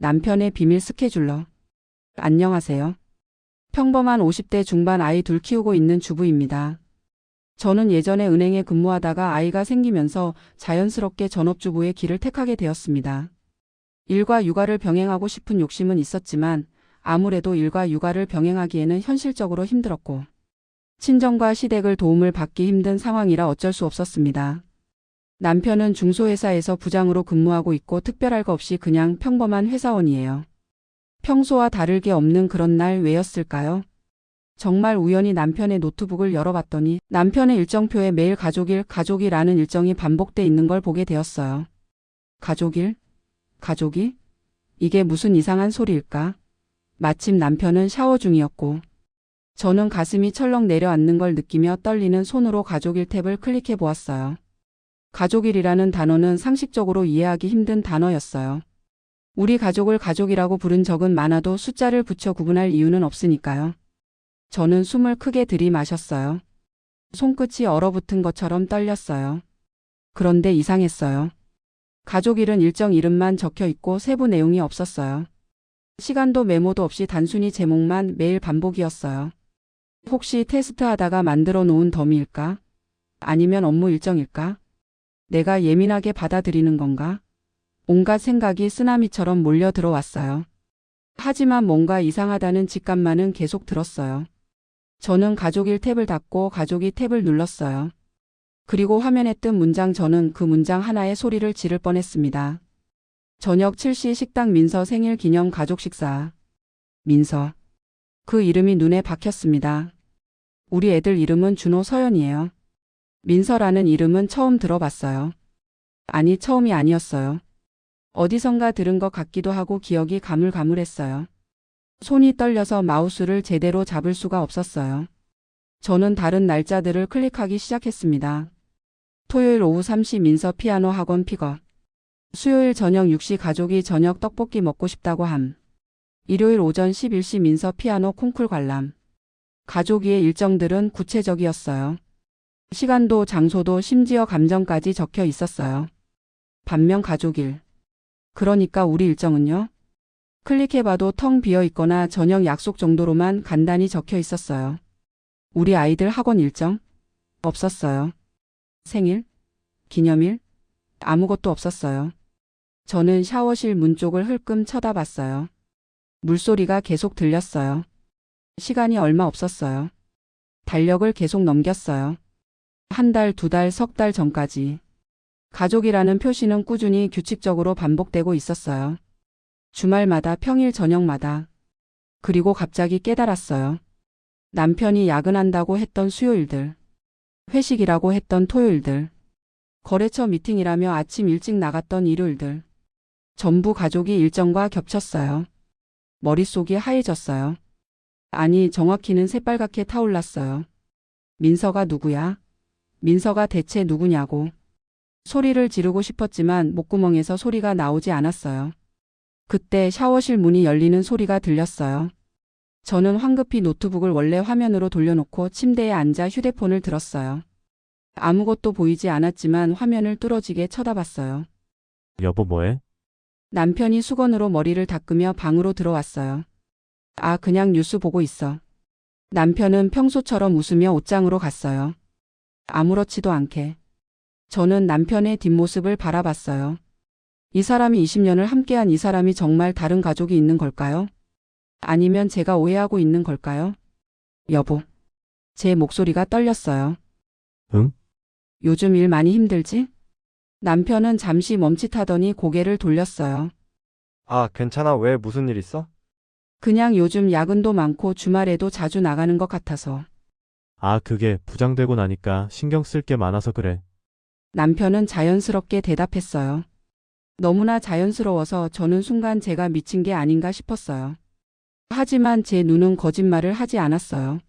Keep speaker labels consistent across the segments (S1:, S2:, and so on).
S1: 남편의 비밀 스케줄러. 안녕하세요. 평범한 50대 중반 아이 둘 키우고 있는 주부입니다. 저는 예전에 은행에 근무하다가 아이가 생기면서 자연스럽게 전업주부의 길을 택하게 되었습니다. 일과 육아를 병행하고 싶은 욕심은 있었지만 아무래도 일과 육아를 병행하기에는 현실적으로 힘들었고 친정과 시댁을 도움을 받기 힘든 상황이라 어쩔 수 없었습니다. 남편은 중소회사에서 부장으로 근무하고 있고 특별할 거 없이 그냥 평범한 회사원이에요. 평소와 다를 게 없는 그런 날 왜였을까요? 정말 우연히 남편의 노트북을 열어봤더니 남편의 일정표에 매일 가족일, 가족이라는 일정이 반복돼 있는 걸 보게 되었어요. 가족일? 가족이? 이게 무슨 이상한 소리일까? 마침 남편은 샤워 중이었고 저는 가슴이 철렁 내려앉는 걸 느끼며 떨리는 손으로 가족일 탭을 클릭해 보았어요. 가족일이라는 단어는 상식적으로 이해하기 힘든 단어였어요. 우리 가족을 가족이라고 부른 적은 많아도 숫자를 붙여 구분할 이유는 없으니까요. 저는 숨을 크게 들이마셨어요. 손끝이 얼어붙은 것처럼 떨렸어요. 그런데 이상했어요. 가족일은 일정 이름만 적혀 있고 세부 내용이 없었어요. 시간도 메모도 없이 단순히 제목만 매일 반복이었어요. 혹시 테스트하다가 만들어 놓은 더미일까? 아니면 업무 일정일까? 내가 예민하게 받아들이는 건가? 온갖 생각이 쓰나미처럼 몰려 들어왔어요. 하지만 뭔가 이상하다는 직감만은 계속 들었어요. 저는 가족일 탭을 닫고 가족이 탭을 눌렀어요. 그리고 화면에 뜬 문장 저는 그 문장 하나에 소리를 지를 뻔했습니다. 저녁 7시 식당 민서 생일 기념 가족 식사. 민서. 그 이름이 눈에 박혔습니다. 우리 애들 이름은 준호 서연이에요. 민서라는 이름은 처음 들어봤어요. 아니, 처음이 아니었어요. 어디선가 들은 것 같기도 하고 기억이 가물가물했어요. 손이 떨려서 마우스를 제대로 잡을 수가 없었어요. 저는 다른 날짜들을 클릭하기 시작했습니다. 토요일 오후 3시 민서 피아노 학원 픽업. 수요일 저녁 6시 가족이 저녁 떡볶이 먹고 싶다고 함. 일요일 오전 11시 민서 피아노 콩쿨 관람. 가족이의 일정들은 구체적이었어요. 시간도 장소도 심지어 감정까지 적혀 있었어요. 반면 가족일. 그러니까 우리 일정은요? 클릭해봐도 텅 비어 있거나 저녁 약속 정도로만 간단히 적혀 있었어요. 우리 아이들 학원 일정? 없었어요. 생일? 기념일? 아무것도 없었어요. 저는 샤워실 문 쪽을 흘끔 쳐다봤어요. 물소리가 계속 들렸어요. 시간이 얼마 없었어요. 달력을 계속 넘겼어요. 한 달, 두 달, 석 달 전까지. 가족이라는 표시는 꾸준히 규칙적으로 반복되고 있었어요. 주말마다 평일 저녁마다. 그리고 갑자기 깨달았어요. 남편이 야근한다고 했던 수요일들. 회식이라고 했던 토요일들. 거래처 미팅이라며 아침 일찍 나갔던 일요일들. 전부 가족이 일정과 겹쳤어요. 머릿속이 하얘졌어요. 아니, 정확히는 새빨갛게 타올랐어요. 민서가 누구야? 민서가 대체 누구냐고. 소리를 지르고 싶었지만 목구멍에서 소리가 나오지 않았어요. 그때 샤워실 문이 열리는 소리가 들렸어요. 저는 황급히 노트북을 원래 화면으로 돌려놓고 침대에 앉아 휴대폰을 들었어요. 아무것도 보이지 않았지만 화면을 뚫어지게 쳐다봤어요.
S2: 여보 뭐해?
S1: 남편이 수건으로 머리를 닦으며 방으로 들어왔어요. 아, 그냥 뉴스 보고 있어. 남편은 평소처럼 웃으며 옷장으로 갔어요. 아무렇지도 않게. 저는 남편의 뒷모습을 바라봤어요. 이 사람이 20년을 함께한 이 사람이 정말 다른 가족이 있는 걸까요? 아니면 제가 오해하고 있는 걸까요? 여보. 제 목소리가 떨렸어요.
S2: 응?
S1: 요즘 일 많이 힘들지? 남편은 잠시 멈칫하더니 고개를 돌렸어요.
S3: 아, 괜찮아. 왜 무슨 일 있어?
S1: 그냥 요즘 야근도 많고 주말에도 자주 나가는 것 같아서.
S2: 아 그게 부장되고 나니까 신경 쓸 게 많아서 그래.
S1: 남편은 자연스럽게 대답했어요. 너무나 자연스러워서 저는 순간 제가 미친 게 아닌가 싶었어요. 하지만 제 눈은 거짓말을 하지 않았어요.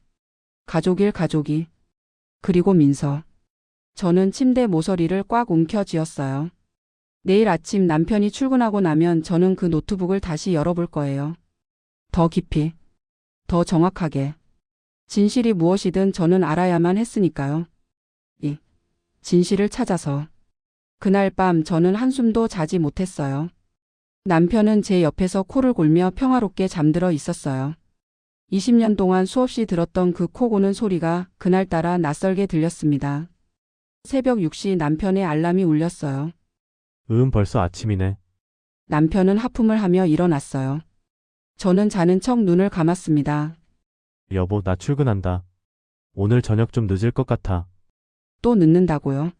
S1: 가족일 가족이. 그리고 민서. 저는 침대 모서리를 꽉 움켜쥐었어요. 내일 아침 남편이 출근하고 나면 저는 그 노트북을 다시 열어볼 거예요. 더 깊이. 더 정확하게. 진실이 무엇이든 저는 알아야만 했으니까요. 이 진실을 찾아서. 그날 밤 저는 한숨도 자지 못했어요. 남편은 제 옆에서 코를 골며 평화롭게 잠들어 있었어요. 20년 동안 수없이 들었던 그 코 고는 소리가 그날따라 낯설게 들렸습니다. 새벽 6시 남편의 알람이 울렸어요.
S2: 음, 벌써 아침이네.
S1: 남편은 하품을 하며 일어났어요. 저는 자는 척 눈을 감았습니다.
S2: 여보, 나 출근한다. 오늘 저녁 좀 늦을 것 같아.
S1: 또 늦는다고요?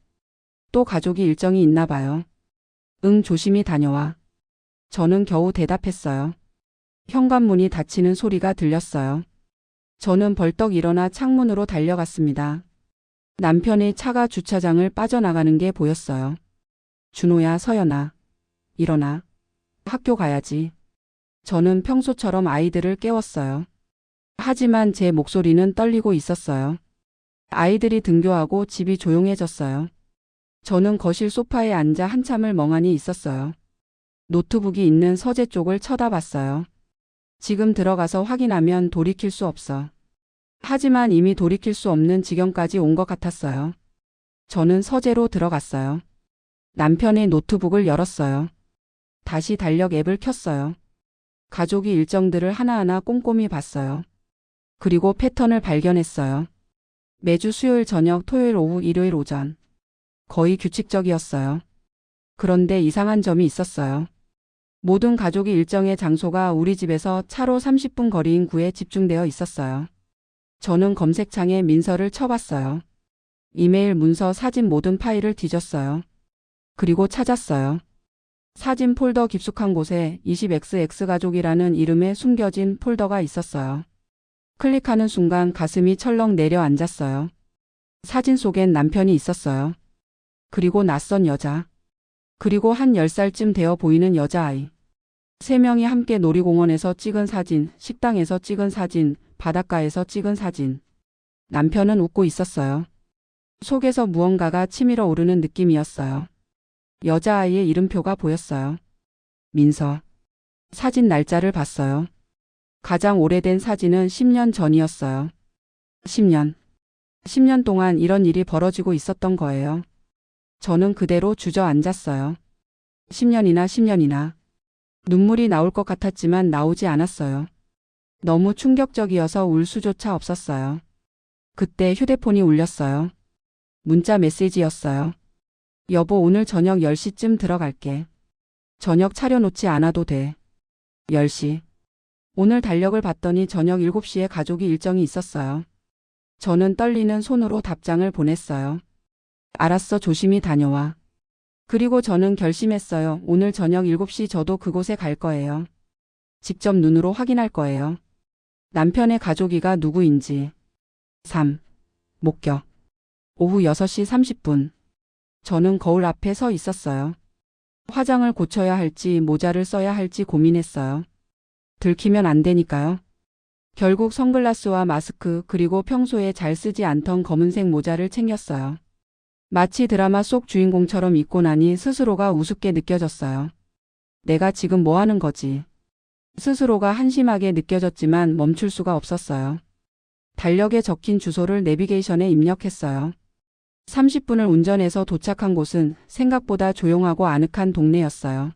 S1: 또 가족이 일정이 있나 봐요. 응, 조심히 다녀와. 저는 겨우 대답했어요. 현관문이 닫히는 소리가 들렸어요. 저는 벌떡 일어나 창문으로 달려갔습니다. 남편의 차가 주차장을 빠져나가는 게 보였어요. 준호야, 서연아. 일어나. 학교 가야지. 저는 평소처럼 아이들을 깨웠어요. 하지만 제 목소리는 떨리고 있었어요. 아이들이 등교하고 집이 조용해졌어요. 저는 거실 소파에 앉아 한참을 멍하니 있었어요. 노트북이 있는 서재 쪽을 쳐다봤어요. 지금 들어가서 확인하면 돌이킬 수 없어. 하지만 이미 돌이킬 수 없는 지경까지 온 것 같았어요. 저는 서재로 들어갔어요. 남편의 노트북을 열었어요. 다시 달력 앱을 켰어요. 가족이 일정들을 하나하나 꼼꼼히 봤어요. 그리고 패턴을 발견했어요. 매주 수요일 저녁, 토요일 오후, 일요일 오전. 거의 규칙적이었어요. 그런데 이상한 점이 있었어요. 모든 가족이 일정의 장소가 우리 집에서 차로 30분 거리인 구에 집중되어 있었어요. 저는 검색창에 민서를 쳐봤어요. 이메일, 문서, 사진 모든 파일을 뒤졌어요. 그리고 찾았어요. 사진 폴더 깊숙한 곳에 20XX 가족이라는 이름의 숨겨진 폴더가 있었어요. 클릭하는 순간 가슴이 철렁 내려앉았어요. 사진 속엔 남편이 있었어요. 그리고 낯선 여자. 그리고 한 10살쯤 되어 보이는 여자아이. 세 명이 함께 놀이공원에서 찍은 사진, 식당에서 찍은 사진, 바닷가에서 찍은 사진. 남편은 웃고 있었어요. 속에서 무언가가 치밀어 오르는 느낌이었어요. 여자아이의 이름표가 보였어요. 민서. 사진 날짜를 봤어요. 가장 오래된 사진은 10년 전이었어요. 10년. 10년 동안 이런 일이 벌어지고 있었던 거예요. 저는 그대로 주저앉았어요. 10년이나 10년이나. 눈물이 나올 것 같았지만 나오지 않았어요. 너무 충격적이어서 울 수조차 없었어요. 그때 휴대폰이 울렸어요. 문자 메시지였어요. 여보, 오늘 저녁 10시쯤 들어갈게. 저녁 차려놓지 않아도 돼. 10시. 오늘 달력을 봤더니 저녁 7시에 가족이 일정이 있었어요. 저는 떨리는 손으로 답장을 보냈어요. 알았어, 조심히 다녀와. 그리고 저는 결심했어요. 오늘 저녁 7시 저도 그곳에 갈 거예요. 직접 눈으로 확인할 거예요. 남편의 가족이가 누구인지. 3. 목격. 오후 6시 30분. 저는 거울 앞에 서 있었어요. 화장을 고쳐야 할지 모자를 써야 할지 고민했어요. 들키면 안 되니까요. 결국 선글라스와 마스크 그리고 평소에 잘 쓰지 않던 검은색 모자를 챙겼어요. 마치 드라마 속 주인공처럼 입고 나니 스스로가 우습게 느껴졌어요. 내가 지금 뭐 하는 거지? 스스로가 한심하게 느껴졌지만 멈출 수가 없었어요. 달력에 적힌 주소를 내비게이션에 입력했어요. 30분을 운전해서 도착한 곳은 생각보다 조용하고 아늑한 동네였어요.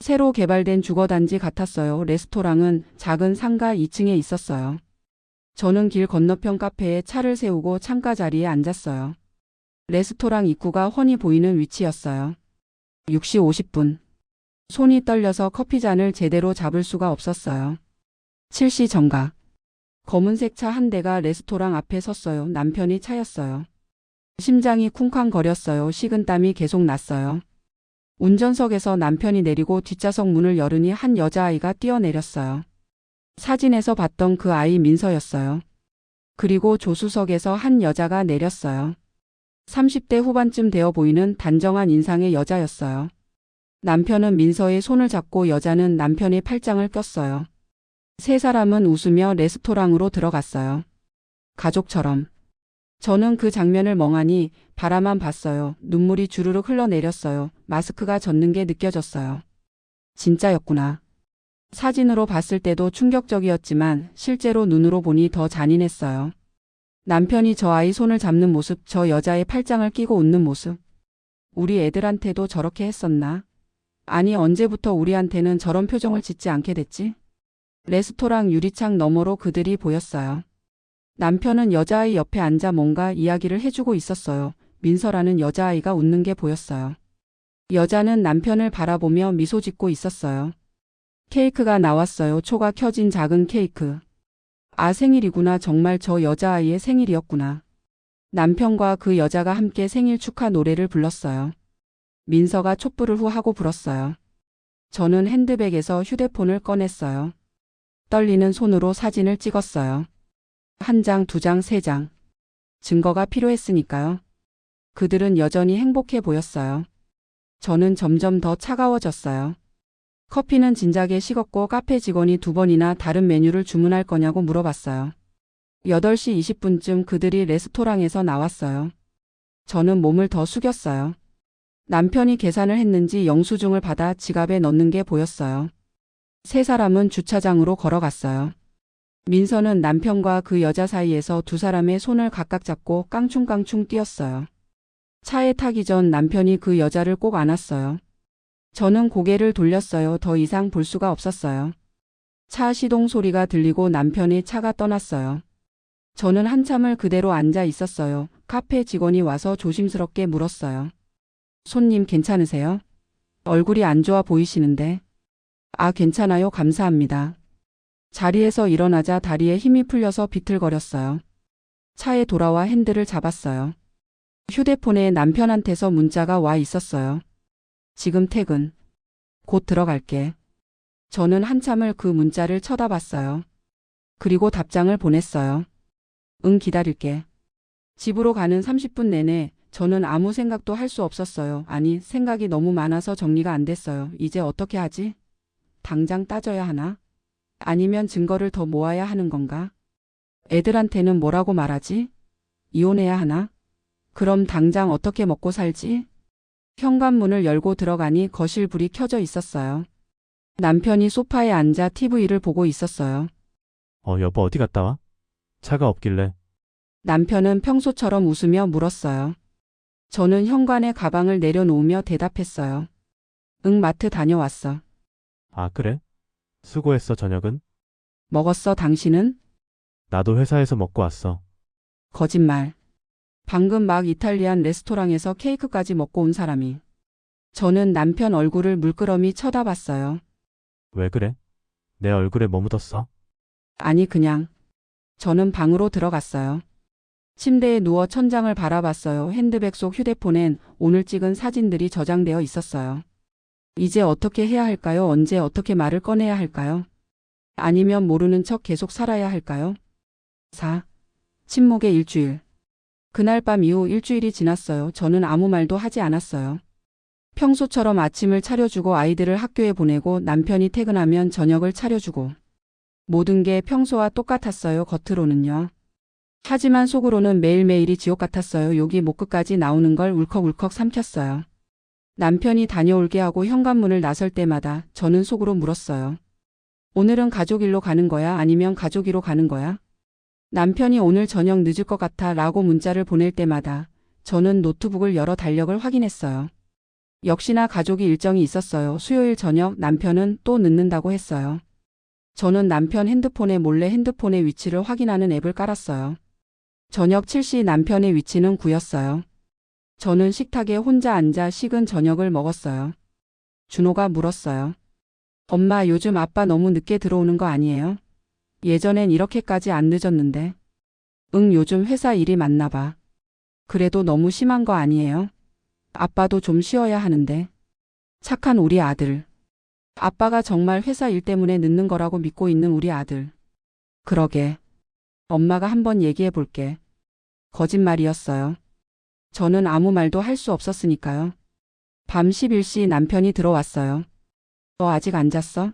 S1: 새로 개발된 주거단지 같았어요. 레스토랑은 작은 상가 2층에 있었어요. 저는 길 건너편 카페에 차를 세우고 창가 자리에 앉았어요. 레스토랑 입구가 훤히 보이는 위치였어요. 6시 50분. 손이 떨려서 커피잔을 제대로 잡을 수가 없었어요. 7시 정각. 검은색 차 한 대가 레스토랑 앞에 섰어요. 남편이 차였어요. 심장이 쿵쾅거렸어요. 식은땀이 계속 났어요. 운전석에서 남편이 내리고 뒷좌석 문을 열으니 한 여자아이가 뛰어내렸어요. 사진에서 봤던 그 아이 민서였어요. 그리고 조수석에서 한 여자가 내렸어요. 30대 후반쯤 되어 보이는 단정한 인상의 여자였어요. 남편은 민서의 손을 잡고 여자는 남편의 팔짱을 꼈어요. 세 사람은 웃으며 레스토랑으로 들어갔어요. 가족처럼. 저는 그 장면을 멍하니 바라만 봤어요. 눈물이 주르륵 흘러내렸어요. 마스크가 젖는 게 느껴졌어요. 진짜였구나. 사진으로 봤을 때도 충격적이었지만 실제로 눈으로 보니 더 잔인했어요. 남편이 저 아이 손을 잡는 모습, 저 여자의 팔짱을 끼고 웃는 모습. 우리 애들한테도 저렇게 했었나? 아니, 언제부터 우리한테는 저런 표정을 짓지 않게 됐지? 레스토랑 유리창 너머로 그들이 보였어요. 남편은 여자아이 옆에 앉아 뭔가 이야기를 해주고 있었어요. 민서라는 여자아이가 웃는 게 보였어요. 여자는 남편을 바라보며 미소 짓고 있었어요. 케이크가 나왔어요. 초가 켜진 작은 케이크. 아, 생일이구나. 정말 저 여자아이의 생일이었구나. 남편과 그 여자가 함께 생일 축하 노래를 불렀어요. 민서가 촛불을 후하고 불었어요. 저는 핸드백에서 휴대폰을 꺼냈어요. 떨리는 손으로 사진을 찍었어요. 한 장, 두 장, 세 장. 증거가 필요했으니까요. 그들은 여전히 행복해 보였어요. 저는 점점 더 차가워졌어요. 커피는 진작에 식었고 카페 직원이 두 번이나 다른 메뉴를 주문할 거냐고 물어봤어요. 8시 20분쯤 그들이 레스토랑에서 나왔어요. 저는 몸을 더 숙였어요. 남편이 계산을 했는지 영수증을 받아 지갑에 넣는 게 보였어요. 세 사람은 주차장으로 걸어갔어요. 민서는 남편과 그 여자 사이에서 두 사람의 손을 각각 잡고 깡충깡충 뛰었어요. 차에 타기 전 남편이 그 여자를 꼭 안았어요. 저는 고개를 돌렸어요. 더 이상 볼 수가 없었어요. 차 시동 소리가 들리고 남편의 차가 떠났어요. 저는 한참을 그대로 앉아 있었어요. 카페 직원이 와서 조심스럽게 물었어요. 손님 괜찮으세요? 얼굴이 안 좋아 보이시는데. 아, 괜찮아요. 감사합니다. 자리에서 일어나자 다리에 힘이 풀려서 비틀거렸어요. 차에 돌아와 핸들을 잡았어요. 휴대폰에 남편한테서 문자가 와 있었어요. 지금 퇴근. 곧 들어갈게. 저는 한참을 그 문자를 쳐다봤어요. 그리고 답장을 보냈어요. 응, 기다릴게. 집으로 가는 30분 내내 저는 아무 생각도 할 수 없었어요. 아니, 생각이 너무 많아서 정리가 안 됐어요. 이제 어떻게 하지? 당장 따져야 하나? 아니면 증거를 더 모아야 하는 건가? 애들한테는 뭐라고 말하지? 이혼해야 하나? 그럼 당장 어떻게 먹고 살지? 현관문을 열고 들어가니 거실 불이 켜져 있었어요. 남편이 소파에 앉아 TV를 보고 있었어요.
S2: 어, 여보 어디 갔다 와? 차가 없길래.
S1: 남편은 평소처럼 웃으며 물었어요. 저는 현관에 가방을 내려놓으며 대답했어요. 응, 마트 다녀왔어.
S2: 아, 그래? 수고했어, 저녁은?
S1: 먹었어, 당신은?
S2: 나도 회사에서 먹고 왔어.
S1: 거짓말. 방금 막 이탈리안 레스토랑에서 케이크까지 먹고 온 사람이. 저는 남편 얼굴을 물끄러미 쳐다봤어요.
S2: 왜 그래? 내 얼굴에 뭐 묻었어?
S1: 아니, 그냥. 저는 방으로 들어갔어요. 침대에 누워 천장을 바라봤어요. 핸드백 속 휴대폰엔 오늘 찍은 사진들이 저장되어 있었어요. 이제 어떻게 해야 할까요? 언제 어떻게 말을 꺼내야 할까요? 아니면 모르는 척 계속 살아야 할까요? 4. 침묵의 일주일. 그날 밤 이후 일주일이 지났어요. 저는 아무 말도 하지 않았어요. 평소처럼 아침을 차려주고 아이들을 학교에 보내고 남편이 퇴근하면 저녁을 차려주고 모든 게 평소와 똑같았어요. 겉으로는요. 하지만 속으로는 매일매일이 지옥 같았어요. 욕이 목끝까지 나오는 걸 울컥울컥 삼켰어요. 남편이 다녀올게 하고 현관문을 나설 때마다 저는 속으로 물었어요. 오늘은 가족 일로 가는 거야? 아니면 가족 이로 가는 거야? 남편이 오늘 저녁 늦을 것 같아 라고 문자를 보낼 때마다 저는 노트북을 열어 달력을 확인했어요. 역시나 가족이 일정이 있었어요. 수요일 저녁 남편은 또 늦는다고 했어요. 저는 남편 핸드폰에 몰래 핸드폰의 위치를 확인하는 앱을 깔았어요. 저녁 7시 남편의 위치는 9였어요. 저는 식탁에 혼자 앉아 식은 저녁을 먹었어요. 준호가 물었어요. 엄마 요즘 아빠 너무 늦게 들어오는 거 아니에요? 예전엔 이렇게까지 안 늦었는데. 응, 요즘 회사 일이 많나 봐. 그래도 너무 심한 거 아니에요? 아빠도 좀 쉬어야 하는데. 착한 우리 아들. 아빠가 정말 회사 일 때문에 늦는 거라고 믿고 있는 우리 아들. 그러게. 엄마가 한번 얘기해 볼게. 거짓말이었어요. 저는 아무 말도 할 수 없었으니까요. 밤 11시 남편이 들어왔어요. 너 아직 안 잤어?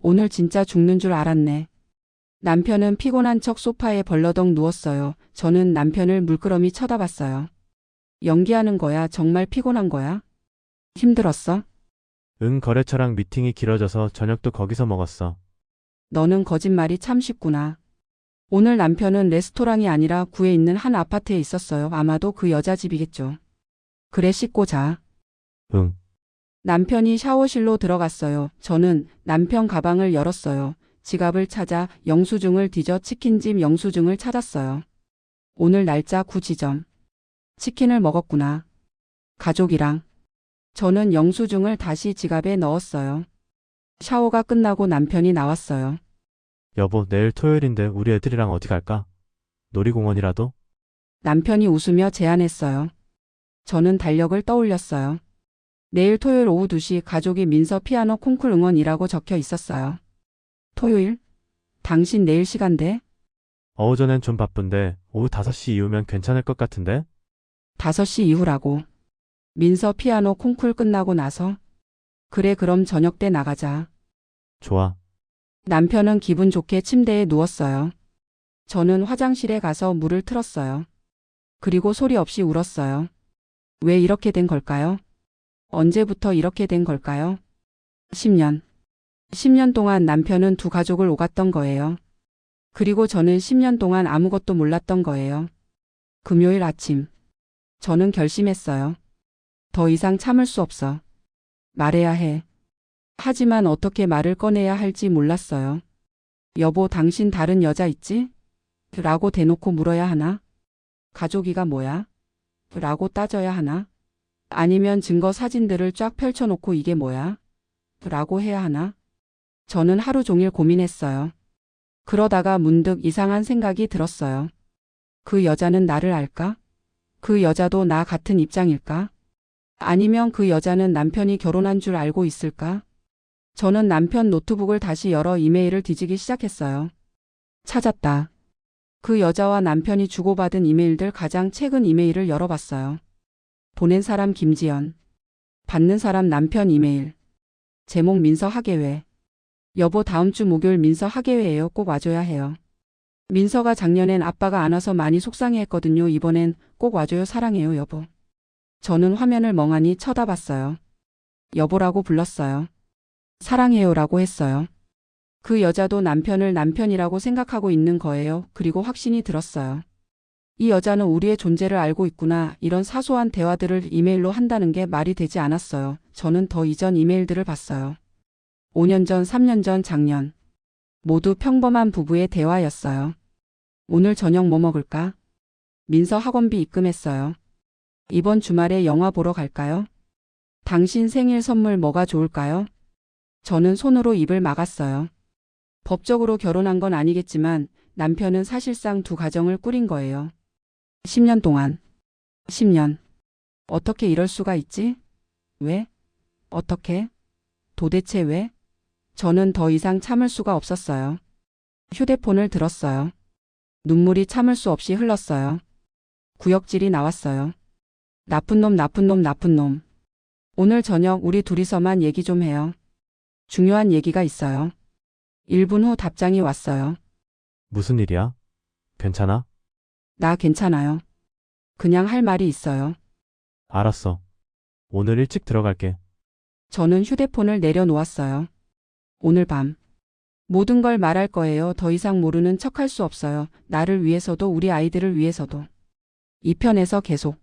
S1: 오늘 진짜 죽는 줄 알았네. 남편은 피곤한 척 소파에 벌러덩 누웠어요. 저는 남편을 물끄러미 쳐다봤어요. 연기하는 거야? 정말 피곤한 거야? 힘들었어?
S2: 응, 거래처랑 미팅이 길어져서 저녁도 거기서 먹었어.
S1: 너는 거짓말이 참 쉽구나. 오늘 남편은 레스토랑이 아니라 구에 있는 한 아파트에 있었어요. 아마도 그 여자 집이겠죠. 그래 씻고 자.
S2: 응.
S1: 남편이 샤워실로 들어갔어요. 저는 남편 가방을 열었어요. 지갑을 찾아 영수증을 뒤져 치킨집 영수증을 찾았어요. 오늘 날짜 9지점. 치킨을 먹었구나. 가족이랑. 저는 영수증을 다시 지갑에 넣었어요. 샤워가 끝나고 남편이 나왔어요.
S2: 여보, 내일 토요일인데 우리 애들이랑 어디 갈까? 놀이공원이라도?
S1: 남편이 웃으며 제안했어요. 저는 달력을 떠올렸어요. 내일 토요일 오후 2시 가족이 민서 피아노 콩쿨 응원이라고 적혀 있었어요. 토요일? 당신 내일 시간대?
S2: 오전엔 좀 바쁜데 오후 5시 이후면 괜찮을 것 같은데?
S1: 5시 이후라고. 민서 피아노 콩쿨 끝나고 나서? 그래 그럼 저녁 때 나가자.
S2: 좋아.
S1: 남편은 기분 좋게 침대에 누웠어요. 저는 화장실에 가서 물을 틀었어요. 그리고 소리 없이 울었어요. 왜 이렇게 된 걸까요? 언제부터 이렇게 된 걸까요? 10년. 10년 동안 남편은 두 가족을 오갔던 거예요. 그리고 저는 10년 동안 아무것도 몰랐던 거예요. 금요일 아침. 저는 결심했어요. 더 이상 참을 수 없어. 말해야 해. 하지만 어떻게 말을 꺼내야 할지 몰랐어요. 여보, 당신 다른 여자 있지? 라고 대놓고 물어야 하나? 가족이가 뭐야? 라고 따져야 하나? 아니면 증거 사진들을 쫙 펼쳐놓고 이게 뭐야? 라고 해야 하나? 저는 하루 종일 고민했어요. 그러다가 문득 이상한 생각이 들었어요. 그 여자는 나를 알까? 그 여자도 나 같은 입장일까? 아니면 그 여자는 남편이 결혼한 줄 알고 있을까? 저는 남편 노트북을 다시 열어 이메일을 뒤지기 시작했어요. 찾았다. 그 여자와 남편이 주고받은 이메일들 가장 최근 이메일을 열어봤어요. 보낸 사람 김지연. 받는 사람 남편 이메일. 제목 민서 하계회. 여보 다음 주 목요일 민서 하계회예요. 꼭 와줘야 해요. 민서가 작년엔 아빠가 안 와서 많이 속상해했거든요. 이번엔 꼭 와줘요. 사랑해요, 여보. 저는 화면을 멍하니 쳐다봤어요. 여보라고 불렀어요. 사랑해요라고 했어요. 그 여자도 남편을 남편이라고 생각하고 있는 거예요. 그리고 확신이 들었어요. 이 여자는 우리의 존재를 알고 있구나. 이런 사소한 대화들을 이메일로 한다는 게 말이 되지 않았어요. 저는 더 이전 이메일들을 봤어요. 5년 전, 3년 전, 작년. 모두 평범한 부부의 대화였어요. 오늘 저녁 뭐 먹을까? 민서 학원비 입금했어요. 이번 주말에 영화 보러 갈까요? 당신 생일 선물 뭐가 좋을까요? 저는 손으로 입을 막았어요. 법적으로 결혼한 건 아니겠지만 남편은 사실상 두 가정을 꾸린 거예요. 10년 동안. 10년. 어떻게 이럴 수가 있지? 왜? 어떻게? 도대체 왜? 저는 더 이상 참을 수가 없었어요. 휴대폰을 들었어요. 눈물이 참을 수 없이 흘렀어요. 구역질이 나왔어요. 나쁜 놈, 나쁜 놈, 나쁜 놈. 오늘 저녁 우리 둘이서만 얘기 좀 해요. 중요한 얘기가 있어요. 1분 후 답장이 왔어요.
S2: 무슨 일이야? 괜찮아?
S1: 나 괜찮아요. 그냥 할 말이 있어요.
S2: 알았어. 오늘 일찍 들어갈게.
S1: 저는 휴대폰을 내려놓았어요. 오늘 밤. 모든 걸 말할 거예요. 더 이상 모르는 척 할 수 없어요. 나를 위해서도 우리 아이들을 위해서도. 이 편에서 계속.